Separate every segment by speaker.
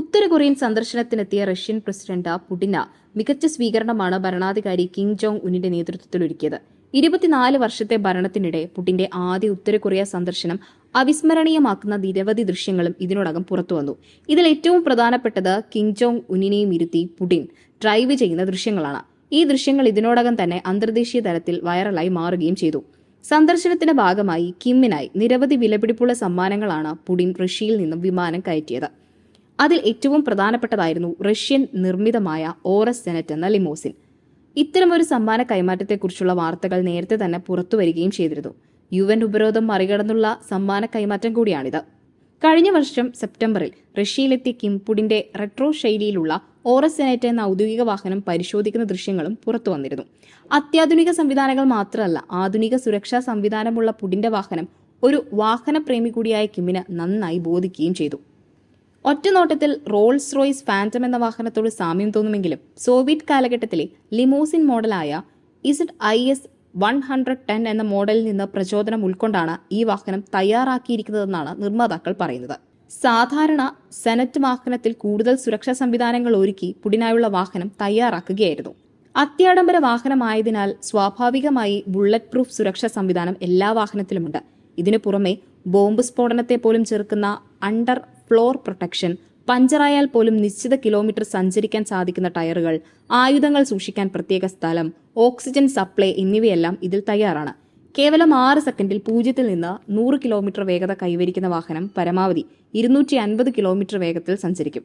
Speaker 1: ഉത്തര Korean സന്ദർശനത്തിനെത്തിയ Russian president പുടിന മികച്ച സ്വീകരണമാണ് ഭരണാധികാരി കിം ജോങ് ഉന്നിന്റെ നേതൃത്വത്തിൽ ഒരുക്കിയത് ഇരുപത്തിനാല് വർഷത്തെ ഭരണത്തിനിടെ പുടിന്റെ ആദ്യ ഉത്തര കൊറിയ സന്ദർശനം അവിസ്മരണീയമാക്കുന്ന നിരവധി ദൃശ്യങ്ങളും ഇതിനോടകം പുറത്തുവന്നു ഇതിൽ ഏറ്റവും പ്രധാനപ്പെട്ടത് കിം ജോങ് ഉന്നിനെയും ഇരുത്തി പുടിൻ ഡ്രൈവ് ചെയ്യുന്ന ദൃശ്യങ്ങളാണ്. ഈ ദൃശ്യങ്ങൾ ഇതിനോടകം തന്നെ അന്തർദേശീയ തലത്തിൽ വൈറലായി മാറുകയും ചെയ്തു. സന്ദർശനത്തിന്റെ ഭാഗമായി കിമ്മിനായി നിരവധി വിലപിടിപ്പുള്ള സമ്മാനങ്ങളാണ് പുടിൻ റഷ്യയിൽ നിന്നും വിമാനം കയറ്റിയത്. അതിൽ ഏറ്റവും പ്രധാനപ്പെട്ടതായിരുന്നു റഷ്യൻ നിർമ്മിതമായ ഓറസ് സെനറ്റ് എന്ന ലിമോസിൻ. ഇത്തരമൊരു സമ്മാന കൈമാറ്റത്തെക്കുറിച്ചുള്ള വാർത്തകൾ നേരത്തെ തന്നെ പുറത്തുവരികയും ചെയ്തിരുന്നു. യു എൻ ഉപരോധം മറികടന്നുള്ള സമ്മാന കൈമാറ്റം കൂടിയാണിത്. കഴിഞ്ഞ വർഷം സെപ്റ്റംബറിൽ റഷ്യയിലെത്തിയ കിംപുഡിന്റെ റെട്രോ ശൈലിയിലുള്ള ഓറസ് സെനറ്റ് എന്ന ഔദ്യോഗിക വാഹനം പരിശോധിക്കുന്ന ദൃശ്യങ്ങളും പുറത്തു വന്നിരുന്നു. അത്യാധുനിക സംവിധാനങ്ങൾ മാത്രമല്ല ആധുനിക സുരക്ഷാ സംവിധാനമുള്ള പുടിന്റെ വാഹനം ഒരു വാഹനപ്രേമി കൂടിയായ കിമ്മിന് നന്നായി ബോധിക്കുകയും ചെയ്തു. ഒറ്റനോട്ടത്തിൽ റോൾസ് റോയ്സ് ഫാന്റം എന്ന വാഹനത്തോട് സാമ്യം തോന്നുമെങ്കിലും സോവിയറ്റ് കാലഘട്ടത്തിലെ limousine മോഡലായ Z I S one hundred ten എന്ന മോഡലിൽ നിന്ന് പ്രചോദനം ഉൾക്കൊണ്ടാണ് ഈ വാഹനം തയ്യാറാക്കിയിരിക്കുന്നതെന്നാണ് നിർമ്മാതാക്കൾ പറയുന്നത്. സാധാരണ സെനറ്റ് വാഹനത്തിൽ കൂടുതൽ സുരക്ഷാ സംവിധാനങ്ങൾ ഒരുക്കി പുടിനായുള്ള വാഹനം തയ്യാറാക്കുകയായിരുന്നു. അത്യാഡംബര വാഹനമായതിനാൽ സ്വാഭാവികമായി ബുള്ളറ്റ് പ്രൂഫ് സുരക്ഷാ സംവിധാനം എല്ലാ വാഹനത്തിലുമുണ്ട്. ഇതിനു പുറമെ ബോംബ് സ്ഫോടനത്തെ പോലും ചെറുക്കുന്ന അണ്ടർ ഫ്ലോർ പ്രൊട്ടക്ഷൻ പഞ്ചറായാൽ പോലും നിശ്ചിത കിലോമീറ്റർ സഞ്ചരിക്കാൻ സാധിക്കുന്ന ടയറുകൾ ആയുധങ്ങൾ സൂക്ഷിക്കാൻ പ്രത്യേക സ്ഥലം ഓക്സിജൻ സപ്ലൈ എന്നിവയെല്ലാം ഇതിൽ തയ്യാറാണ്. കേവലം ആറ് സെക്കൻഡിൽ പൂജ്യത്തിൽ നിന്ന് നൂറ് കിലോമീറ്റർ വേഗത കൈവരിക്കുന്ന വാഹനം പരമാവധി ഇരുന്നൂറ്റി അൻപത് കിലോമീറ്റർ വേഗത്തിൽ സഞ്ചരിക്കും.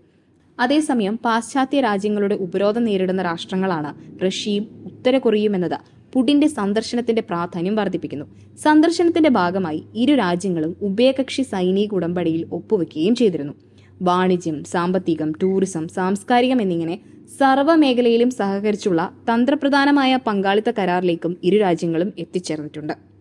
Speaker 1: അതേസമയം പാശ്ചാത്യ രാജ്യങ്ങളുടെ ഉപരോധം നേരിടുന്ന രാഷ്ട്രങ്ങളാണ് റഷ്യയും ഉത്തര കൊറിയയും എന്നത്. പുടിന്റെ സന്ദർശനത്തിന്റെ പ്രാധാന്യം വർദ്ധിപ്പിക്കുന്നു. സന്ദർശനത്തിന്റെ ഭാഗമായി ഇരു രാജ്യങ്ങളും ഉഭയകക്ഷി സൈനിക ഉടമ്പടിയിൽ ഒപ്പുവെക്കുകയും ചെയ്തിരുന്നു. വാണിജ്യം സാമ്പത്തികം ടൂറിസം സാംസ്കാരികം എന്നിങ്ങനെ സർവ മേഖലയിലും സഹകരിച്ചുള്ള തന്ത്രപ്രധാനമായ പങ്കാളിത്ത കരാറിലേക്കും ഇരു രാജ്യങ്ങളും എത്തിച്ചേർന്നിട്ടുണ്ട്.